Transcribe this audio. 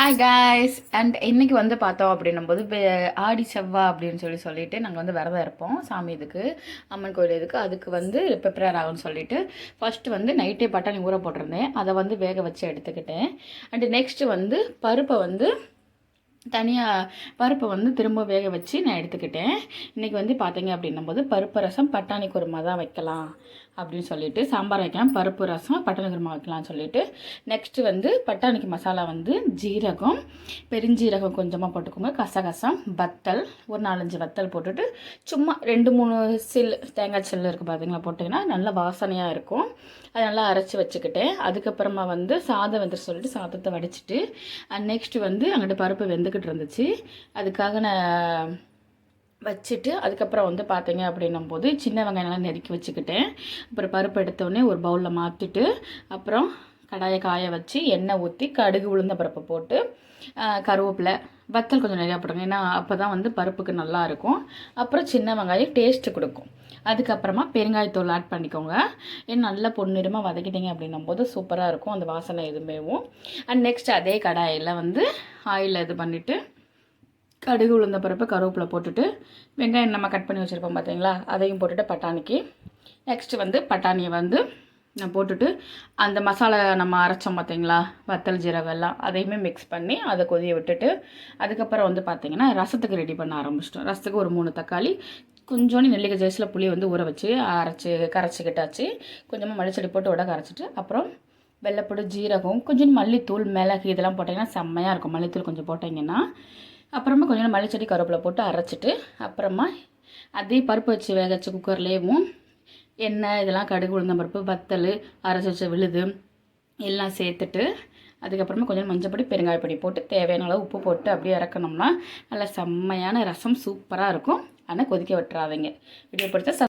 Hi guys and இன்றைக்கி வந்து பார்த்தோம் அப்படின்னும்போது போது ஆடி செவ்வா அப்படின்னு சொல்லி சொல்லிவிட்டு நாங்கள் வந்து விரதம் இருப்போம் சாமி இதுக்கு அம்மன் கோயில் இதுக்கு. அதுக்கு வந்து ப்ரிப்பேர் ஆகும்னு சொல்லிட்டு ஃபஸ்ட்டு வந்து நைட்டே பட்டாணி ஊற போட்டிருந்தேன். அதை வந்து வேக வச்சு எடுத்துக்கிட்டேன். அண்டு நெக்ஸ்ட்டு வந்து பருப்பை வந்து தனியாக பருப்பை வந்து திரும்ப வேக வச்சு நான் எடுத்துக்கிட்டேன். இன்றைக்கி வந்து பார்த்தீங்க அப்படின்னும் போது பருப்பு ரசம் பட்டாணி குருமா தான் வைக்கலாம் அப்படின்னு சொல்லிட்டு சாம்பார் வைக்கலாம் பருப்பு ரசம் பட்டாணி குருமா வைக்கலாம்னு சொல்லிட்டு. நெக்ஸ்ட்டு வந்து பட்டாணிக்கு மசாலா வந்து ஜீரகம் பெருஞ்சீரகம் கொஞ்சமாக போட்டுக்கோங்க கசகசம் வத்தல் ஒரு நாலஞ்சு வத்தல் போட்டுட்டு சும்மா ரெண்டு மூணு சில் தேங்காய் சில்லு இருக்குது பார்த்தீங்களா போட்டிங்கன்னா நல்லா வாசனையாக இருக்கும். அதை நல்லா அரைச்சி வச்சுக்கிட்டேன். அதுக்கப்புறமா வந்து சாதம் வந்து சொல்லிட்டு சாதத்தை வடிச்சிட்டு நெக்ஸ்ட்டு வந்து அங்கிட்டு பருப்பு வெந்து வெந்துக்கிட்டு இருந்துச்சு அதுக்காக நான் வச்சுட்டு அதுக்கப்புறம் வந்து பார்த்தீங்க அப்படின்னும் போது சின்ன வெங்காயம்லாம் நெருக்கி வச்சுக்கிட்டேன். அப்புறம் பருப்பு எடுத்தோடனே ஒரு பவுலில் மாற்றிட்டு அப்புறம் கடாயை காய வச்சு எண்ணெய் ஊற்றி கடுகு உளுந்த பருப்பு போட்டு கருவேப்பிலை வத்தல் கொஞ்சம் நிறையா போடுங்க ஏன்னா அப்போ தான் வந்து பருப்புக்கு நல்லாயிருக்கும் அப்புறம் சின்ன வெங்காயம் டேஸ்ட்டு கொடுக்கும். அதுக்கப்புறமா பெருங்காயத்தூள் ஆட் பண்ணிக்கோங்க. ஏன்னா நல்லா பொன்னிறமாக வதக்கிட்டீங்க அப்படின்னும் போது சூப்பராக இருக்கும். அந்த வாசனை எதுவுமேவும் அண்ட் நெக்ஸ்ட் அதே கடாயில் வந்து ஆயிலில் இது பண்ணிவிட்டு கடுகு உளுந்த பருப்பு கருவேப்பிலை போட்டுட்டு வெங்காயம் நம்ம கட் பண்ணி வச்சுருப்போம் பார்த்தீங்களா அதையும் போட்டுட்டு பட்டாணிக்கு. நெக்ஸ்ட்டு வந்து பட்டாணியை வந்து நான் போட்டுட்டு அந்த மசாலா நம்ம அரைச்சோம் பார்த்தீங்களா? வத்தல் ஜீரகம் எல்லாம் அதையுமே மிக்ஸ் பண்ணி அதை கொதிய விட்டுட்டு அதுக்கப்புறம் வந்து பார்த்தீங்கன்னா ரசத்துக்கு ரெடி பண்ண ஆரம்பிச்சிட்டோம். ரசத்துக்கு ஒரு மூணு தக்காளி கொஞ்சோண்டு நெல்லிக்காய் ஜெய்ஸில் புளி வந்து ஊற வச்சு அரைச்சி கரைச்சிக்கிட்டாச்சு. கொஞ்சமாக மல்லிச்செடி போட்டு விட கரைச்சிட்டு அப்புறம் வெள்ளைப்பூடு ஜீரகம் கொஞ்சம் மல்லித்தூள் மிளகு இதெல்லாம் போட்டிங்கன்னா செம்மையாக இருக்கும். மல்லித்தூள் கொஞ்சம் போட்டிங்கன்னா. அப்புறமா கொஞ்சம் மல்லிச்செடி கருவேப்பிலை போட்டு அரைச்சிட்டு அப்புறமா அதே பருப்பு வச்சு வேக வச்ச குக்கர்லேயும் எண்ணெய் இதெல்லாம் கடுகு உளுந்தம் பருப்பு வத்தல் அரைச்சி வச்ச விழுது எல்லாம் சேர்த்துட்டு அதுக்கப்புறமா கொஞ்சம் மஞ்சப்பொடி பெருங்காயப்பொடி போட்டு தேவையான அளவு உப்பு போட்டு அப்படியே இறக்கணும்னா நல்லா செம்மையான ரசம் சூப்பராக இருக்கும். ஆனால் கொதிக்க விட்டுறாதீங்க. வீடியோ பிடிச்சா